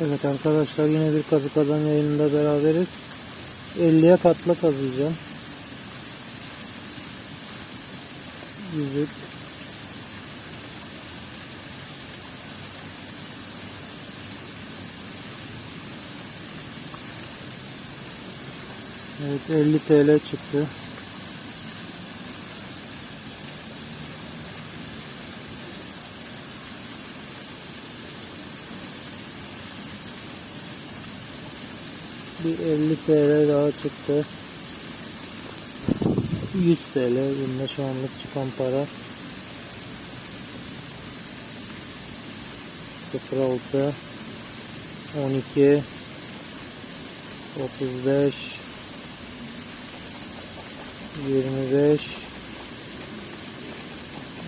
Evet arkadaşlar yine bir kazı kazan yayınında beraberiz. 50'ye katla kazıyacağım. Yüzük. Evet 50 TL çıktı. Bir 50 TL daha çıktı. 100 TL bunda şu anlık çıkan para. 06 12 35 25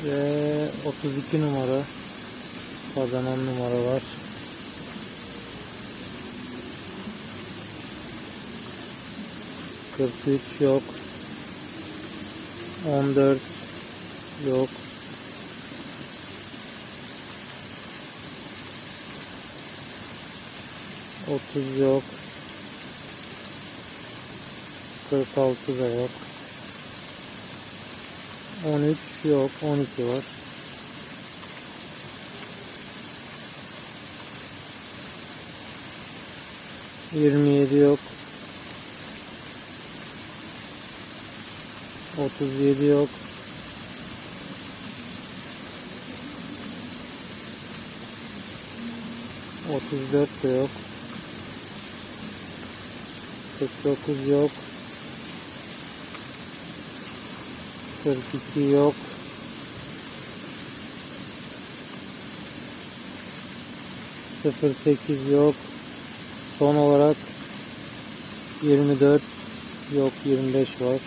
ve 32 numara kazanan numara var. Kırk üç yok. On dört yok. Otuz yok. Kırk altı da yok. On üç yok. On iki var. Yirmi yedi yok. 37 yok. Otuz dört de yok. Kırk dokuz yok. Kırk iki yok. Sıfır sekiz yok. Son olarak yirmi dört yok. Yirmi beş var.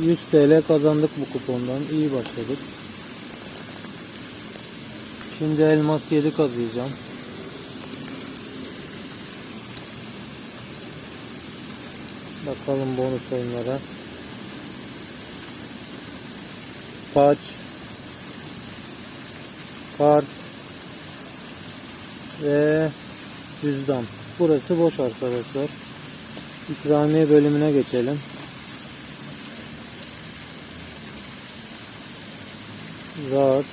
100 TL kazandık bu kupondan. İyi başladık. Şimdi elmas 7 kazıyacağım. Bakalım bonus oyunlara. Taç. Kart. Ve cüzdan. Burası boş arkadaşlar. İkramiye bölümüne geçelim. Zar,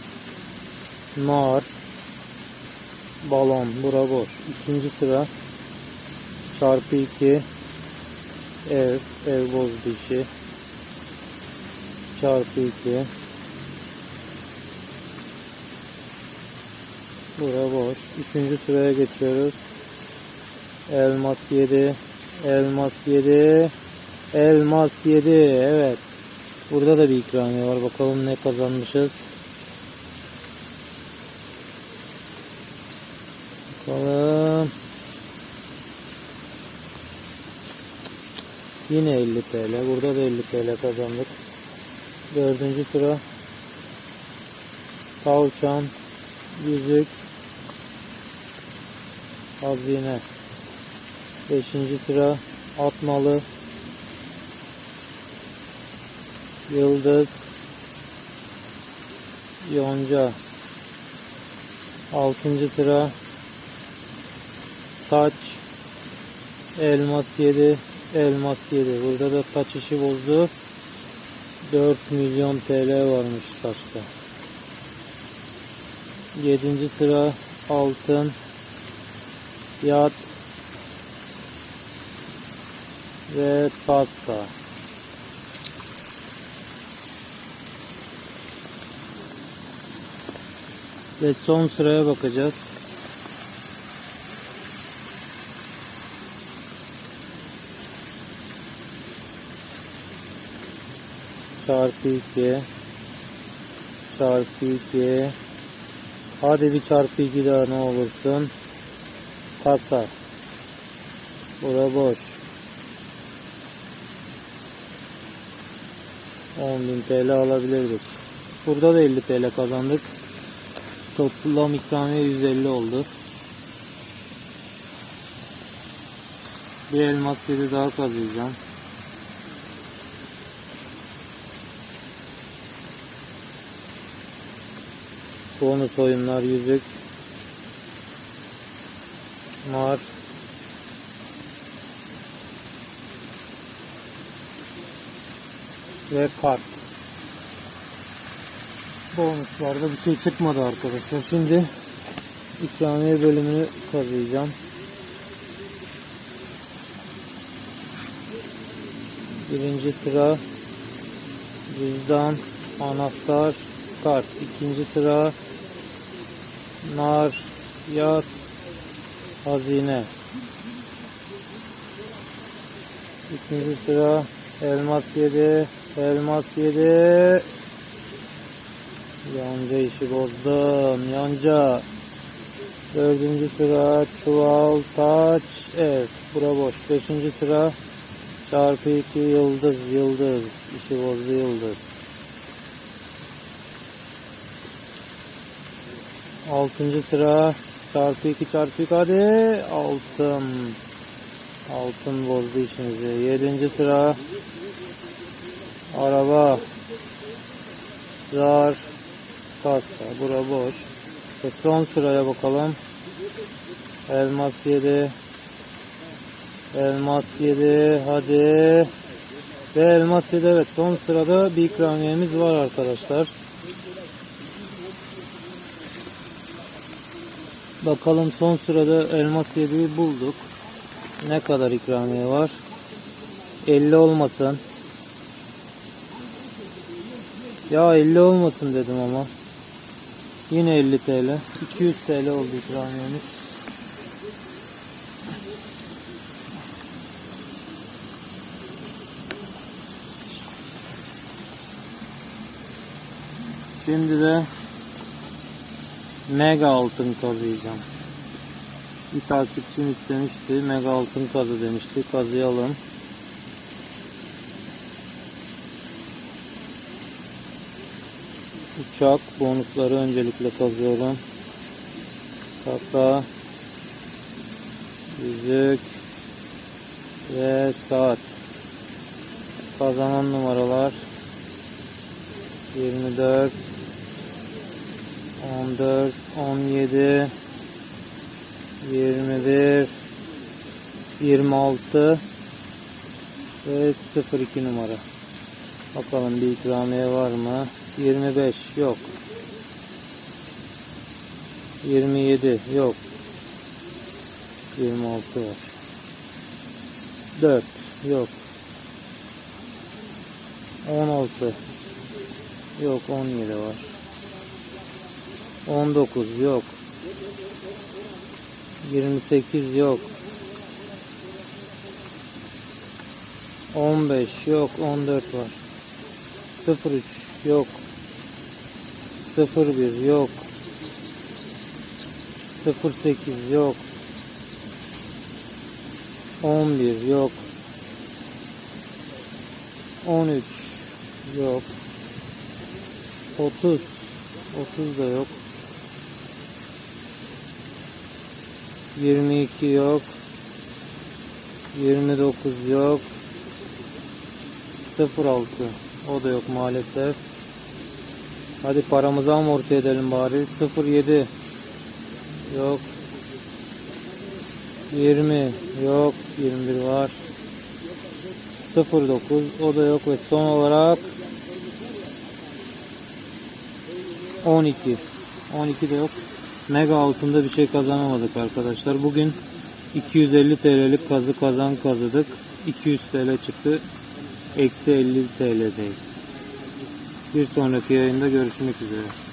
nar, balon, bura boş. İkinci sıra çarpı 2 ev, ev boz dişi çarpı 2 bura boş. Üçüncü sıraya geçiyoruz. Elmas 7 elmas 7 elmas 7 evet Burada da bir ikramiye var. Bakalım ne kazanmışız. Bakalım. Yine 50 TL. Burada da 50 TL kazandık. Dördüncü sıra. Tavşan. Yüzük. Hazine. Beşinci sıra. Atmalı. Yıldız Yonca Altıncı sıra Taç Elmas 7 Elmas 7 Burada da taç işi bozdu. 4 milyon TL varmış taşta. Yedinci sıra Altın Yat Ve pasta. Ve son sıraya bakacağız. Çarpı 2 Çarpı 2 Hadi bir çarpı 2 daha ne olursun. Kasa. Bura boş. 10.000 TL alabilirdik. Burada da 50 TL kazandık. Toplam ikramiye 150 oldu. Bir elmas yedi daha kazıyacağım. Bonus oyunlar yüzük. nar, ve kart. Bonuslarda bir şey çıkmadı arkadaşlar. Şimdi ikramiye bölümünü kazıyacağım. Birinci sıra cüzdan, anahtar, kart. İkinci sıra nar, yat, hazine. Üçüncü sıra elmas yedi, elmas yedi. Yanca işi bozdum, yanca. Dördüncü sıra çuval, taç, evet bura boş. Beşinci sıra çarpı iki yıldız, yıldız. İşi bozdu yıldız. Altıncı sıra. Çarpı iki çarpı iki hadi. Altın. Altın bozdu işimizi. Yedinci sıra. Araba. Zar. Kasa bura boş. Ve son sıraya bakalım. Elmas 7 Elmas 7 hadi. Ve elmas 7 evet son sırada bir ikramiyemiz var arkadaşlar. Bakalım son sırada elmas 7'yi bulduk. Ne kadar ikramiye var? 50 olmasın. Ya 50 olmasın dedim ama. Yine 50 TL. 200 TL oldu ikramiyemiz. Şimdi de mega altın kazıyacağım. Bir takipçim istemişti. Mega altın kazı demişti. Kazıyalım. Uçak bonusları öncelikle kazıyorum. Kasa, yüzük ve saat. Kazanan numaralar 24 14 17 21 26 ve 02 numara. Bakalım bir ikramiye var mı? 25 yok. 27 yok. 26 var. 4 yok. 16 yok 17 var. 19 yok. 28 yok. 15 yok 14 var. 03 yok. 01 yok. 08 yok. 11 yok. 13 yok. 30 30 da yok. 22 yok. 29 yok. 06 o da yok maalesef. Hadi paramızı amorti edelim bari. 07 yok. 20 yok. 21 var. 09 o da yok ve son olarak 12 12 de yok. Mega altında bir şey kazanamadık arkadaşlar. Bugün 250 TL'lik kazı kazan kazıdık. 200 TL çıktı. Eksi 50 TL'deyiz. Bir sonraki yayında görüşmek üzere.